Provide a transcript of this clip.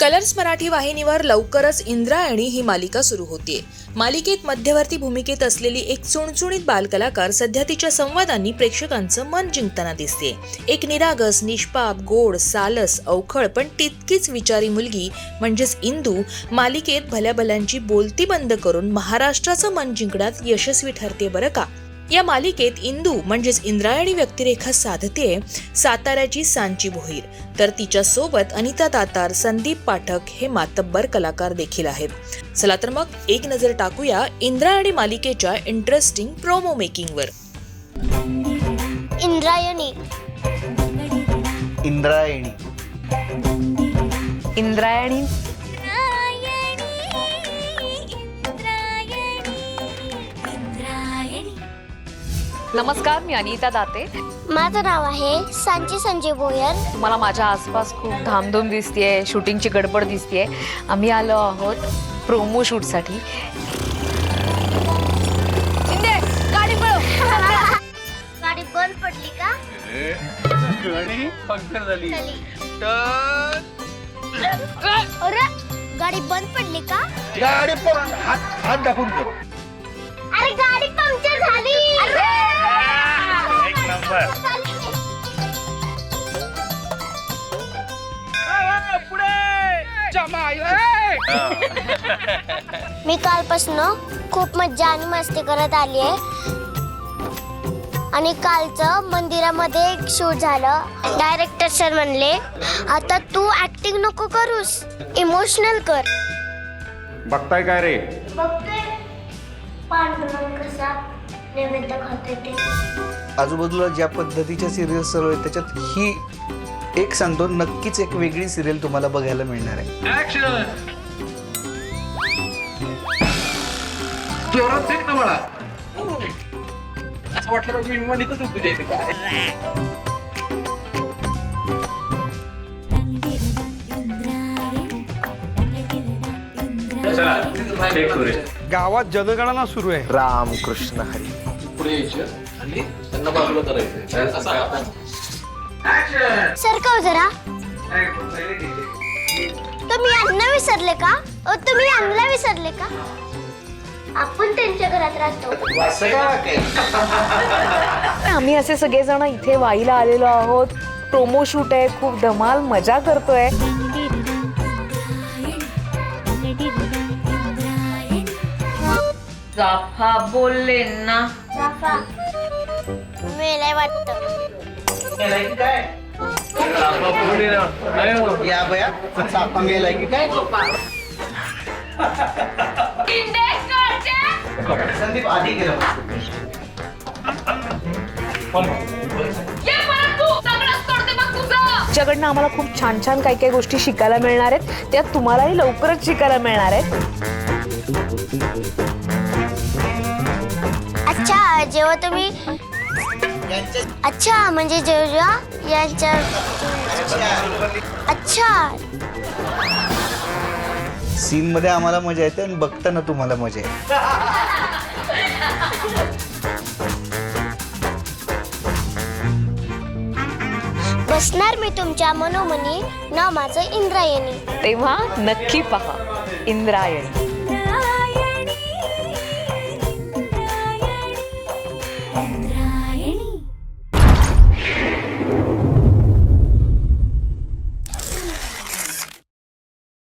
Colours Marathi वाहिनीवर लवकरच इंद्रायणी ही मालिका सुरू होतीये. मालिकेत मध्यवर्ती भूमिकेत असलेली एक चुणचुणीत बालकलाकार सध्या तिच्या संवादांनी प्रेक्षकांचं मन जिंकताना दिसते. एक निरागस निष्पाप गोड सालस अवखळ पण तितकीच विचारी मुलगी म्हणजेच इंदू मालिकेत भल्या भल्यांची बोलती बंद करून महाराष्ट्राचं मन जिंकण्यात यशस्वी ठरते बरं का? या मालिकेत इंदू म्हणजेच इंद्रायणी व्यक्तिरेखा साधते साताऱ्याची सांची भोईर. तर तिच्या सोबत अनिता दातार संदीप पाठक हे मातब्बर कलाकार देखील आहेत. चला तर मग एक नजर टाकूया इंद्रायणी मालिकेच्या इंटरेस्टिंग प्रोमो मेकिंगवर इंद्रायणी. इंद्रायणी. इंद्रायणी. नमस्कार मी अनिता दाते. माझं नाव आहे सांची संजय भोयर. तुम्हाला माझ्या आसपास खूप धामधूम दिसतीये शूटिंगची गडबड दिसतीये. आम्ही आलो आहोत प्रोमो शूटसाठी. शिंदे, गाडी पळव. गाडी बंद पडली का. अरे गाडी बंद पडली का? गाडी पण हात हात दाखवून ठेव. अरे गाडी पंक्चर झाली. मी कालपासून खूप मज्जा आणि मस्ती करत आली आहे. आणि कालचं मंदिरामध्ये एक शूट झालं. डायरेक्टर सर म्हणले आता तू ऍक्टिंग नको करूस इमोशनल कर. बघताय काय रे? आजूबाजूला ज्या पद्धतीच्या सिरियल्स चालू आहेत त्याच्यात ही एक सांगतो नक्कीच एक वेगळी सिरियल तुम्हाला बघायला मिळणार आहे. जोरात फेक ना मला. असं वाटलं पाहिजे विमानीतच होतो तुझ्या इथे. काय चला फेक सुरेश गावात जनगणना सुरू आहे. रामकृष्ण हरी. पुढे यायचं आणि त्यांना बाजूला करायचं असं आपण सरकव जरा. तुम्ही अन्न विसरले का? अ, तुम्ही अन्नला विसरले का? आपण त्यांच्या घरात राहतो. आम्ही असे सगळेजण इथे वाईला आलेलो आहोत. प्रोमो शूट आहे खूप धमाल मजा करतोय. जाफा बोलले ना. मेलाय वाटतं. या बया की काय संदीप आधी तुमच्याकडनं आम्हाला खूप छान छान काही काही गोष्टी शिकायला मिळणार आहेत. त्या तुम्हालाही लवकरच शिकायला मिळणार आहेत. अच्छा जेव्हा तुम्ही अच्छा म्हणजे जेवजा यांच्या अच्छा. सीन मध्ये आम्हाला मजा येते आणि बघताना तुम्हाला मजा येते. बसणार मी तुमच्या मनोमनी ना माझं इंद्रायणी. तेव्हा नक्की पहा इंद्रायणी इंद्रायणी.